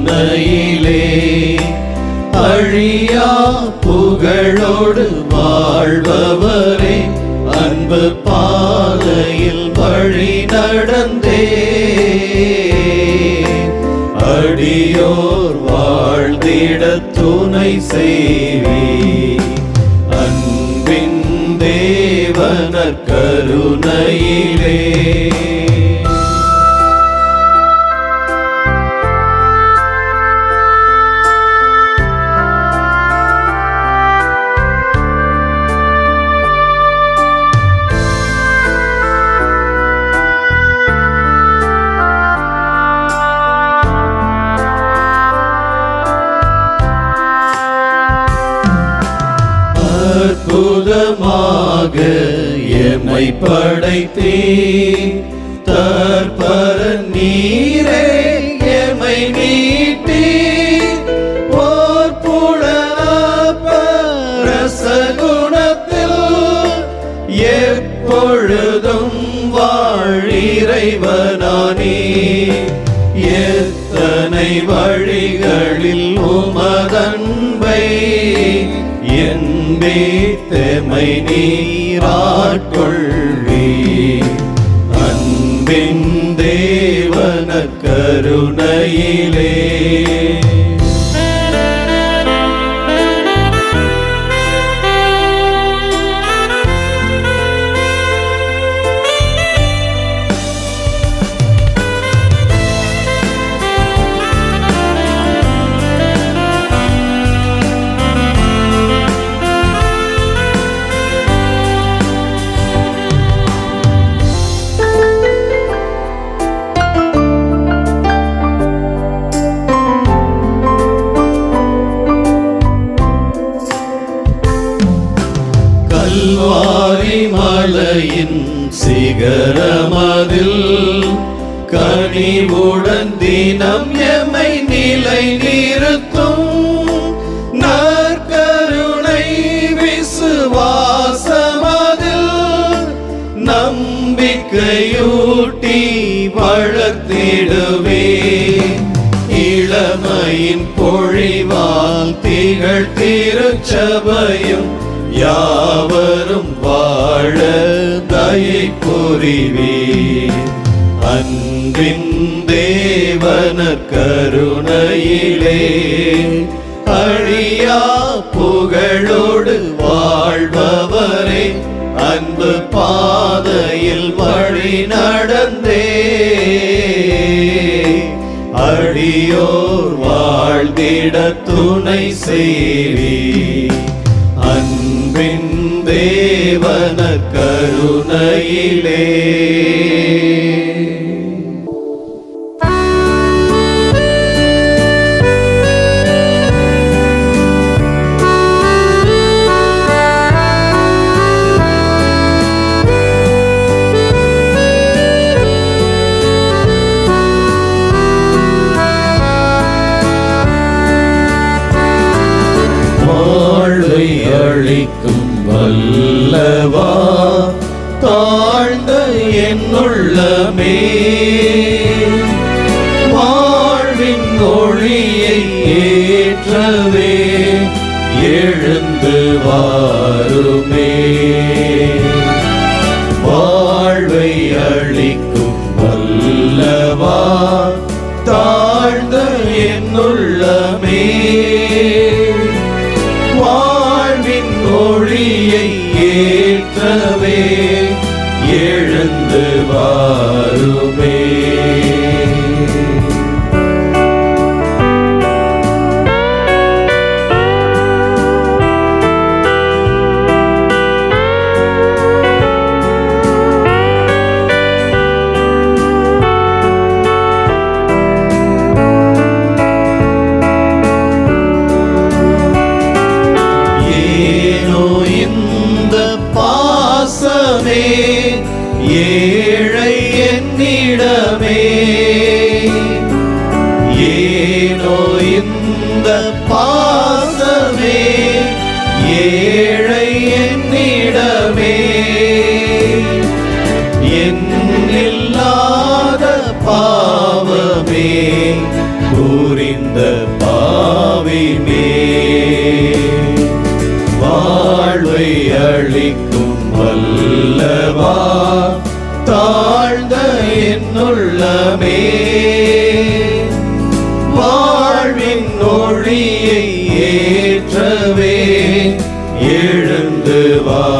துணையிலே அழியா புகழோடு வாழ்பவரே அன்பு பாதையில் வழி நடந்தே. அடியோர் வாழ்ந்திட துணை செய்வி அன்பின் தேவனர் கருணையிலே. அற்புதமாக எம்மை படைத்தே தற்பர நீரே எம்மை நீட்டி ஓர் புலரசகுணத்தில் எப்பொழுதும் வாழிறைவனானே எத்தனை வழிகளில் உமதன்பை என்பே தெமை நீராட்கொள்வி. அன்பின் தேவன கருணையிலே. மலையின் சிகரமதில் கனிவுடன் தினம் எமை நிலை நிறுத்தும். நற்கருணை விசுவாசமதில் நம்பிக்கையூட்டி வளர்த்திடுவே. இளமையின் பொழிவால் திகழ் திருச்சபையும் யாவரும் வாழ தயை புரிவீர் அன்பின் தேவன கருணையிலே அழியா புகழோடு வாழ்பவரே அன்பு பாதையில் வழி நடந்தே. அடியோர் வாழ்ந்திட துணை செய்வீர். தேவன கருணையிலே. என்னுள்ளமே வாழ்வின் ஒளியை ஏற்றவே எழுந்து வாருமே. வாழ்வை அளிக்கும் வல்லவா. பாசமே ஏழை என்னிடமே. என்னில்லாத பாவமே புரிந்த பாவிமே. வாழ்வை அளிக்கும் வல்லவா தாழ்ந்த என்னுள்ளமே. எழுந்து வாருமே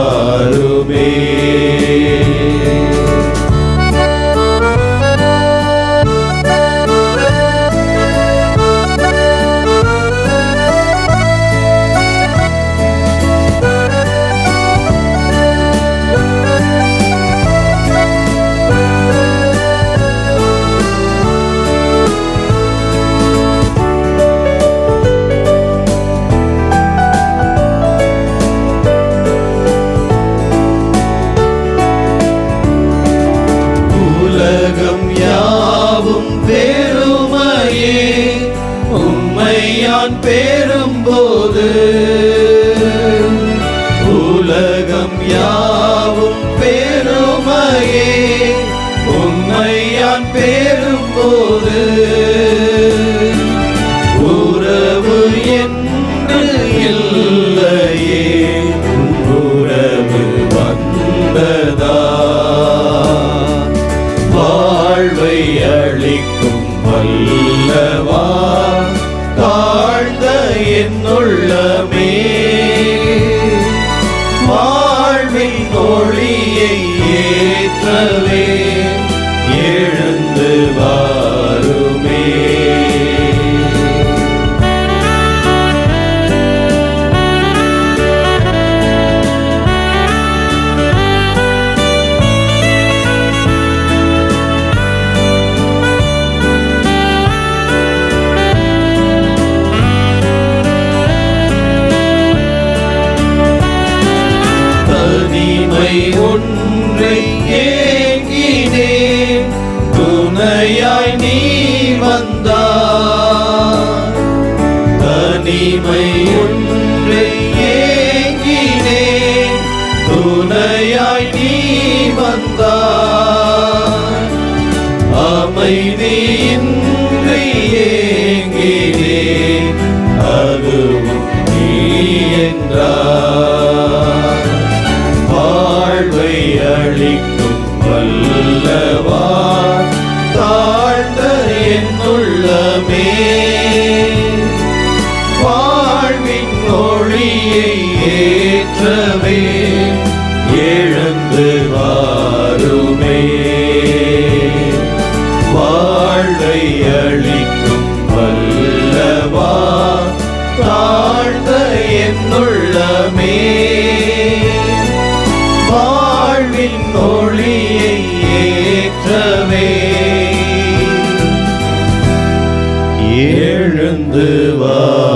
வாழ்வை அளிக்கும் வல்லவா தாழ்ந்த என்னுள்ளமே. வாழ்வின் தோழியை ஏற்றவே. தனிமை ஒன்றை ஏங்கினேன். துணையாய் நீ வந்தாய். அமைதி ஏற்றவே எழுந்து வாருமே. வாழ்வை அளிக்கும் வல்லவா தாழ்ந்த என்னுள்ளமே. வாழ்வின் ஒளியை ஏற்றவே எழுந்து வா